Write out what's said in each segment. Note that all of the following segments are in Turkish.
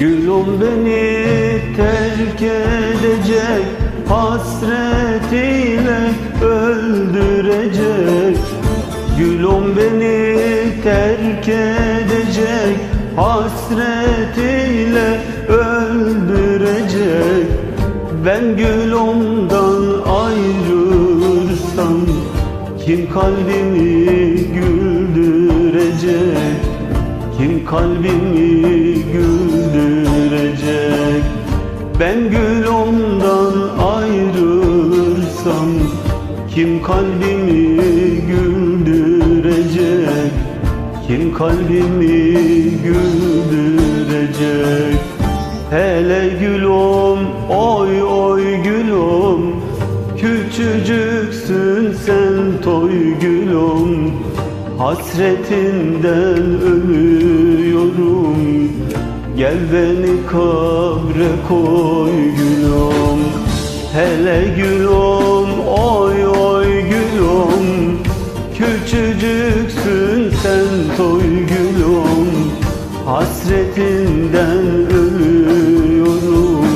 Gülüm beni terk edecek Hasretiyle öldürecek. Gülüm beni terk edecek Hasretiyle öldürecek. Ben gülümden ayrılırsam Kim kalbimi güldürecek? Kim kalbimi Ben gülümden ayrılırsam Kim kalbimi güldürecek? Kim kalbimi güldürecek? Hele gülüm oy oy gülüm Küçücüksün sen toy gülüm Hasretinden ölüyorum Gel beni kabre koy gülüm. Hele gülüm oy oy gülüm. Küçücüksün sen toy gülüm. Hasretinden ölüyorum.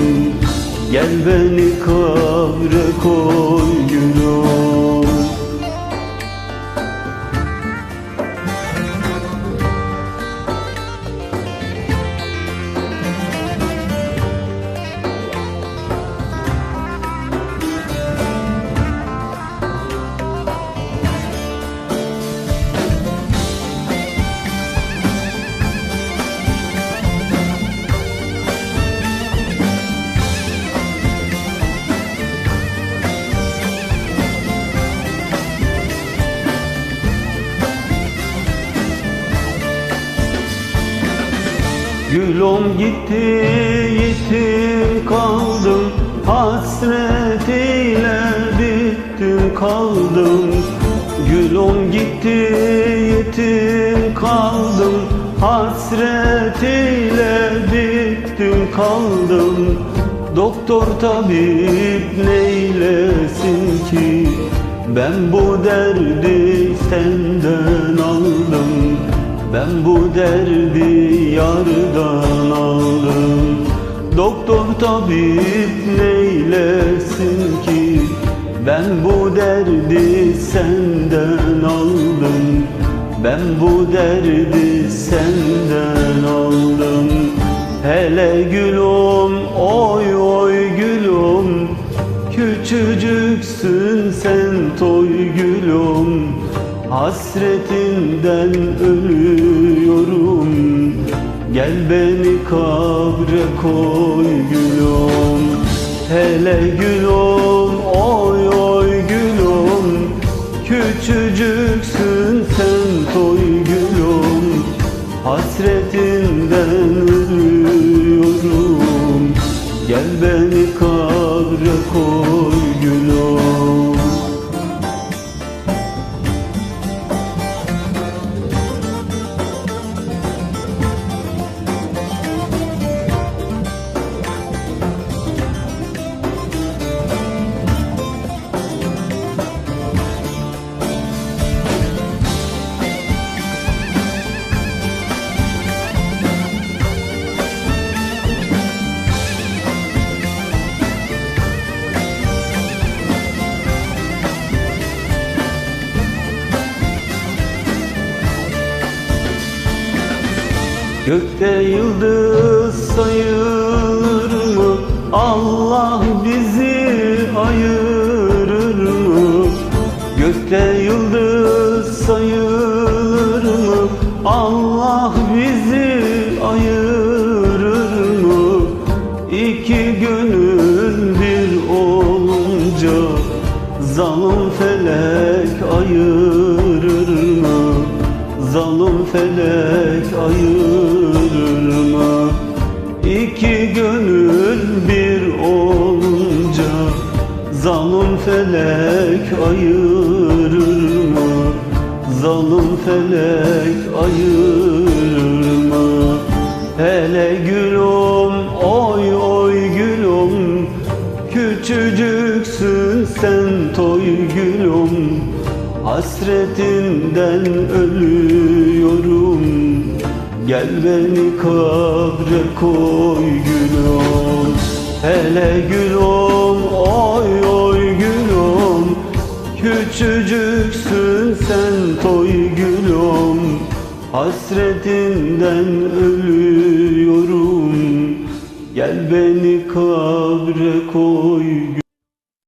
Gel beni kabre koy gülüm Gülüm gitti yetim kaldım. Hasretiyle bittim kaldım. Gülüm gitti yetim kaldım. Hasretiyle bittim kaldım. Doktor tabip neylesin ki? Ben bu derdi senden aldım ben bu derdi yardan aldım. Doktor tabip neylesin ki? Ben bu derdi senden aldım. Ben bu derdi senden aldım. Hele gülüm Hasretinden ölüyorum. Gel beni kabre koy gülüm. Hele gülüm oy oy gülüm. Küçücüksün sen toy gülüm. Hasretinden ölüyorum. Gel beni kabre koy gülüm Gökte yıldız sayılır mı? Allah bizi ayırır mı? Gökte yıldız sayılır mı? Allah bizi ayırır mı? İki gönül bir olunca Zalim felek ayırır felek ayırır mı? Zalim felek ayırır mı? Hele gülüm oy oy gülüm Küçücüksün sen toy gülüm Hasretinden ölüyorum Gel beni kabre koy gülüm Hele gülüm oy oy Küçücüksün sen toy gülüm. Hasretinden ölüyorum. Gel beni kabre koy